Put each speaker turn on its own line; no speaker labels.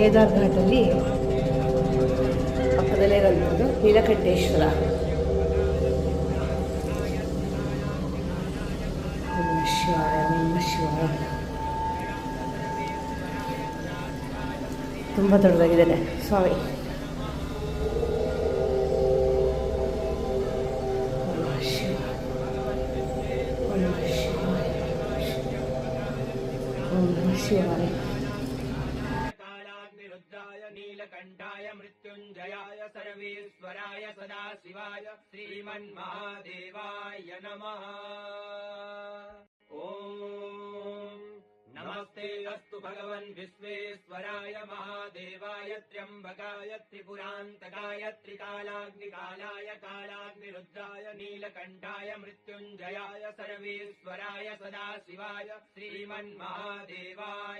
ಕೇದಾರ್ ಘಾಟಲ್ಲಿ ಪಕ್ಕದಲ್ಲೇ ಇರೋದು ನೀಲಕಂಠೇಶ್ವರ. ಶಿವಾಯ ಓಂ ನಮಃ ಶಿವಾಯ. ತುಂಬ ದೊಡ್ಡದಾಗಿದ್ದಾನೆ ಸ್ವಾಮಿ. ಶಿವ ಶಿವಾಯ.
नीलकण्ठाय मृत्युञ्जयाय सर्वेश्वराय सदाशिवाय श्रीमन्महादेवाय नमः। ॐ नमस्ते अस्तु भगवन् विश्वेश्वराय महादेवाय त्र्यम्बकाय त्रिपुरान्तकाय त्रिकालाग्निकालाय कालाग्निरुद्राय नीलकण्ठाय मृत्युञ्जयाय सर्वेश्वराय सदाशिवाय श्रीमन्महादेवाय नमः